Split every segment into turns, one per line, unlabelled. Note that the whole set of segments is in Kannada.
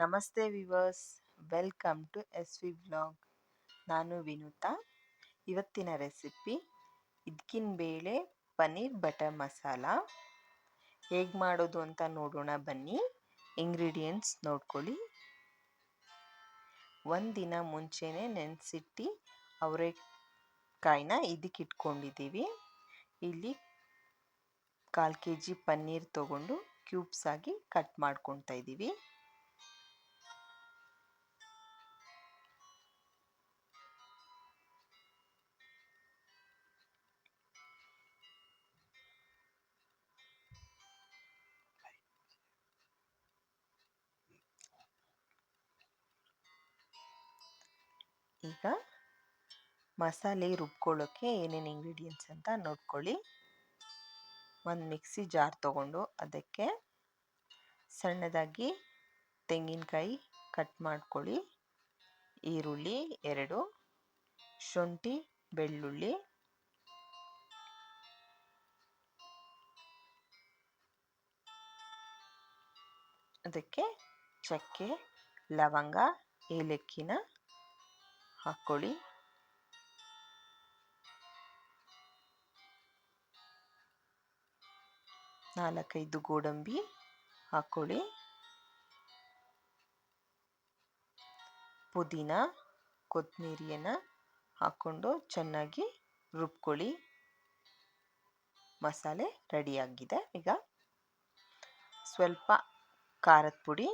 ನಮಸ್ತೆ viewers, welcome to S V blog ನಾನು ವಿನುತಾ. ಇವತ್ತಿನ ರೆಸಿಪಿ ಇದ್ಕಿನ ಬೇಳೆ ಪನ್ನೀರ್ ಬಟರ್ ಮಸಾಲ. ಹೇಗೆ ಮಾಡೋದು ಅಂತ ನೋಡೋಣ ಬನ್ನಿ. ಇಂಗ್ರೀಡಿಯೆಂಟ್ಸ್ ನೋಡ್ಕೊಳ್ಳಿ. ಒಂದಿನ ಮುಂಚೆನೇ ನೆನೆಸಿಟ್ಟು ಅವರೆಕಾಯಿನ ಇದಕ್ಕೆ ಇಟ್ಕೊಂಡಿದ್ದೀವಿ ಇಲ್ಲಿ ಕಾಲು ಕೆ ಜಿ ಪನ್ನೀರ್ ತೊಗೊಂಡು ಕ್ಯೂಬ್ಸ್ ಆಗಿ ಕಟ್ ಮಾಡ್ಕೊತಾ ಇದ್ದೀವಿ. ಈಗ ಮಸಾಲೆ ರುಬ್ಕೊಳ್ಳೋಕ್ಕೆ ಏನೇನು ಇಂಗ್ರೀಡಿಯೆಂಟ್ಸ್ ಅಂತ ನೋಡ್ಕೊಳ್ಳಿ. ಒಂದು ಮಿಕ್ಸಿ ಜಾರ್ ತಗೊಂಡು ಅದಕ್ಕೆ ಸಣ್ಣದಾಗಿ ತೆಂಗಿನಕಾಯಿ ಕಟ್ ಮಾಡ್ಕೊಳ್ಳಿ. ಈರುಳ್ಳಿ ಎರಡು, ಶುಂಠಿ, ಬೆಳ್ಳುಳ್ಳಿ. ಅದಕ್ಕೆ ಚಕ್ಕೆ, ಲವಂಗ, ಏಲಕ್ಕಿನ ಹಾಕ್ಕೊಳ್ಳಿ ನಾಲ್ಕೈದು ಗೋಡಂಬಿ ಹಾಕ್ಕೊಳ್ಳಿ ಪುದೀನ ಕೊತ್ತಂಬರಿಯನ್ನು ಹಾಕ್ಕೊಂಡು ಚೆನ್ನಾಗಿ ರುಬ್ಕೊಳ್ಳಿ. ಮಸಾಲೆ ರೆಡಿಯಾಗಿದೆ. ಈಗ ಸ್ವಲ್ಪ ಖಾರದ ಪುಡಿ,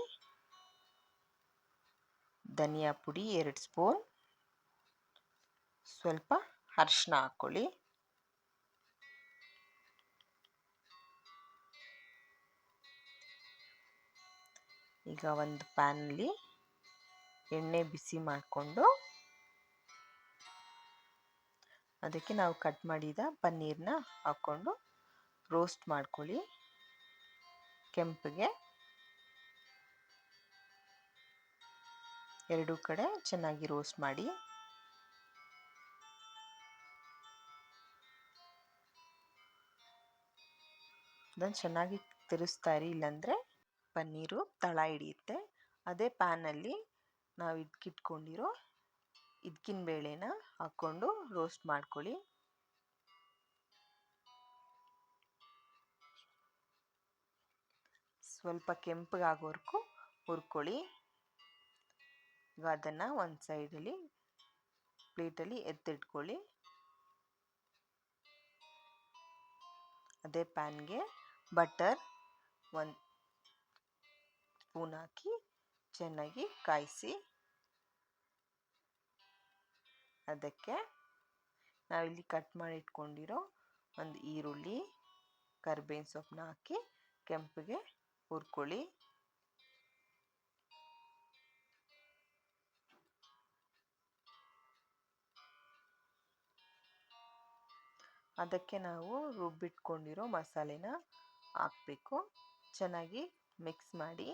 ಧನಿಯಾ ಪುಡಿ ಎರಡು ಸ್ಪೂನ್. ಸ್ವಲ್ಪ ಅರಿಶಿನ ಹಾಕ್ಕೊಳ್ಳಿ. ಈಗ ಒಂದು ಪ್ಯಾನಲ್ಲಿ ಎಣ್ಣೆ ಬಿಸಿ ಮಾಡಿಕೊಂಡು ಅದಕ್ಕೆ ನಾವು ಕಟ್ ಮಾಡಿದ ಪನ್ನೀರ್ನ ಹಾಕ್ಕೊಂಡು ರೋಸ್ಟ್ ಮಾಡ್ಕೊಳ್ಳಿ. ಕೆಂಪಿಗೆ ಎರಡೂ ಕಡೆ ಚೆನ್ನಾಗಿ ರೋಸ್ಟ್ ಮಾಡಿ. ಅದನ್ನು ಚೆನ್ನಾಗಿ ತಿರುಸ್ತಾ ಇರಿ. ಇಲ್ಲಾಂದರೆ ಪನ್ನೀರು ತಳ ಹಿಡಿಯುತ್ತೆ. ಅದೇ ಪ್ಯಾನಲ್ಲಿ ನಾವು ಇದ್ಕಿಟ್ಕೊಂಡಿರೋ ಇದಕ್ಕಿನ ಬೇಳೆನ ಹಾಕ್ಕೊಂಡು ರೋಸ್ಟ್ ಮಾಡ್ಕೊಳ್ಳಿ. ಸ್ವಲ್ಪ ಕೆಂಪಗಾಗೋವರೆಗೂ ಹುರ್ಕೊಳ್ಳಿ. ಈಗ ಅದನ್ನು ಒಂದು ಸೈಡಲ್ಲಿ ಪ್ಲೇಟಲ್ಲಿ ಎತ್ತಿಟ್ಕೊಳ್ಳಿ. ಅದೇ ಪ್ಯಾನ್ಗೆ ಬಟರ್ ಒಂದು ಸ್ಪೂನ್ ಹಾಕಿ ಚೆನ್ನಾಗಿ ಕಾಯಿಸಿ. ಅದಕ್ಕೆ ನಾವಿಲ್ಲಿ ಕಟ್ ಮಾಡಿ ಇಟ್ಕೊಂಡಿರೋ ಒಂದು ಈರುಳ್ಳಿ, ಕರ್ಬೇವಿನ ಸೊಪ್ಪನ್ನ ಹಾಕಿ ಕೆಂಪಿಗೆ ಹುರ್ಕೊಳ್ಳಿ. ಅದಕ್ಕೆ ನಾವು ರುಬ್ಬಿಟ್ಕೊಂಡಿರೋ ಮಸಾಲೆನ ಹಾಕಬೇಕು. ಚೆನ್ನಾಗಿ ಮಿಕ್ಸ್ ಮಾಡಿ.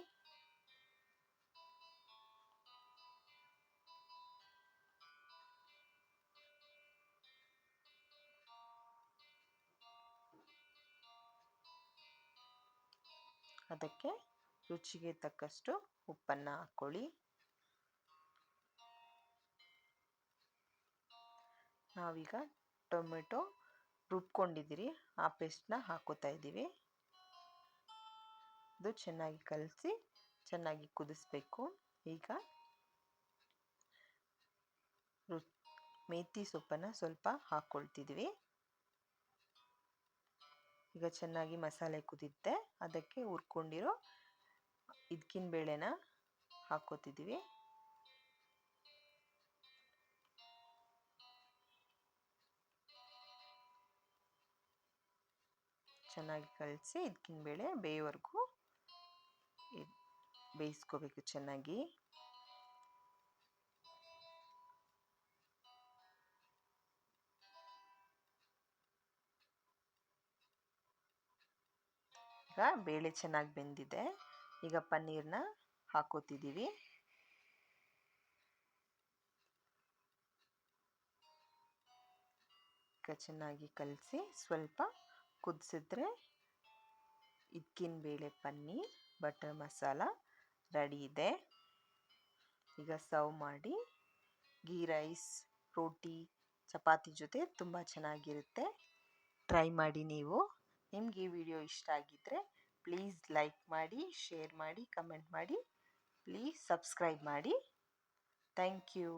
ಅದಕ್ಕೆ ರುಚಿಗೆ ತಕ್ಕಷ್ಟು ಉಪ್ಪನ್ನು ಹಾಕ್ಕೊಳ್ಳಿ. ನಾವೀಗ ಟೊಮೆಟೊ ರುಬ್ಕೊಂಡಿದ್ದೀರಿ. ಆ ಪೇಸ್ಟ್ನ ಹಾಕೋತಾ ಇದ್ದೀವಿ. ಅದು ಚೆನ್ನಾಗಿ ಕಲಸಿ, ಚೆನ್ನಾಗಿ ಕುದಿಸ್ಬೇಕು. ಈಗ ರು ಮೇಥಿ ಸೊಪ್ಪನ್ನು ಸ್ವಲ್ಪ ಹಾಕ್ಕೊಳ್ತಿದ್ವಿ ಈಗ ಚೆನ್ನಾಗಿ ಮಸಾಲೆ ಕುದಿತ್ತೆ ಅದಕ್ಕೆ ಹುರ್ಕೊಂಡಿರೋ ಇದಕ್ಕಿನ ಬೇಳೆನ ಹಾಕೋತಿದ್ವಿ. ಚೆನ್ನಾಗಿ ಕಲಸಿ ಇದಕ್ಕಿನ ಬೇಳೆ ಬೇಯೋವರೆಗೂ ಬೇಯಿಸ್ಕೋಬೇಕು ಚೆನ್ನಾಗಿ. ಈಗ ಬೇಳೆ ಚೆನ್ನಾಗಿ ಬೆಂದಿದೆ. ಈಗ ಪನ್ನೀರ್ನ ಹಾಕೋತಿದ್ದೀವಿ. ಈಗ ಚೆನ್ನಾಗಿ ಕಲಸಿ ಸ್ವಲ್ಪ ಕುದಿಸಿದ್ರೆ ಇದಕ್ಕಿನ ಬೇಳೆ ಪನ್ನೀರ್, ಬಟರ್ ಮಸಾಲ ರೆಡಿ ಇದೆ. ಈಗ ಸರ್ವ್ ಮಾಡಿ. ಗೀ, ರೈಸ್, ರೋಟಿ, ಚಪಾತಿ ಜೊತೆ ತುಂಬ ಚೆನ್ನಾಗಿರುತ್ತೆ. ಟ್ರೈ ಮಾಡಿ ನೀವು. ನಿಮ್ಗೆ ಈ ವಿಡಿಯೋ ಇಷ್ಟ ಆಗಿದ್ದರೆ ಪ್ಲೀಸ್ ಲೈಕ್ ಮಾಡಿ, ಶೇರ್ ಮಾಡಿ, ಕಮೆಂಟ್ ಮಾಡಿ. ಪ್ಲೀಸ್ ಸಬ್ಸ್ಕ್ರೈಬ್ ಮಾಡಿ. Thank you.